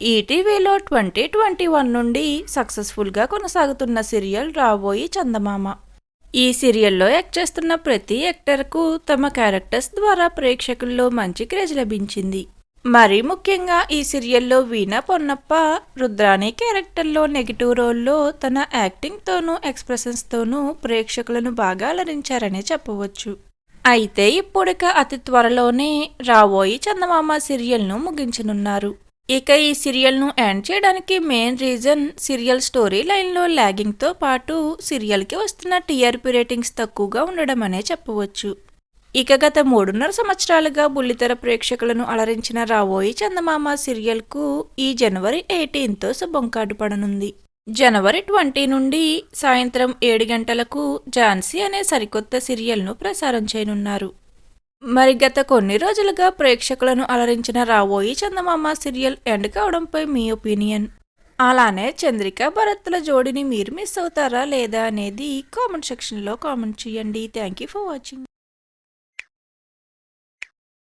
ఈటీవీలో twenty twenty one నుండి సక్సెస్ఫుల్గా కొనసాగుతున్న సీరియల్ రాబోయి చందమామ. ఈ సీరియల్లో యాక్ట్ చేస్తున్న ప్రతి యాక్టర్కు తమ క్యారెక్టర్స్ ద్వారా ప్రేక్షకుల్లో మంచి క్రేజ్ లభించింది. మరీ ముఖ్యంగా ఈ సీరియల్లో వీణా పొన్నప్ప రుద్రాణి క్యారెక్టర్లో నెగిటివ్ రోల్లో తన యాక్టింగ్తోనూ ఎక్స్ప్రెషన్స్తోనూ ప్రేక్షకులను బాగా అలరించారనే చెప్పవచ్చు. అయితే ఇప్పుడిక అతి త్వరలోనే రాబోయి చందమామ సీరియల్ను ముగించనున్నారు. ఇక ఈ సీరియల్ను ఎండ్ చేయడానికి మెయిన్ రీజన్ సీరియల్ స్టోరీ లైన్లో ల్యాగింగ్తో పాటు సీరియల్కి వస్తున్న టీఆర్పీ రేటింగ్స్ తక్కువగా ఉండడం అనే చెప్పవచ్చు. ఇక గత మూడున్నర సంవత్సరాలుగా బుల్లితెర ప్రేక్షకులను అలరించిన రావోయి చందమామ సీరియల్కు ఈ జనవరి ఎయిటీన్తో శుభం కార్డు పడనుంది జనవరి ట్వంటీ నుండి సాయంత్రం ఏడు గంటలకు ఝాన్సీ అనే సరికొత్త సీరియల్ను ప్రసారం చేయనున్నారు. మరి గత కొన్ని రోజులుగా ప్రేక్షకులను అలరించిన రాబోయి చందమామ సీరియల్ ఎండ్ కావడంపై మీ ఒపీనియన్? అలానే చంద్రిక భరత్ల జోడిని మీరు మిస్ అవుతారా లేదా అనేది కామెంట్ సెక్షన్లో కామెంట్ చేయండి. Thank you for watching.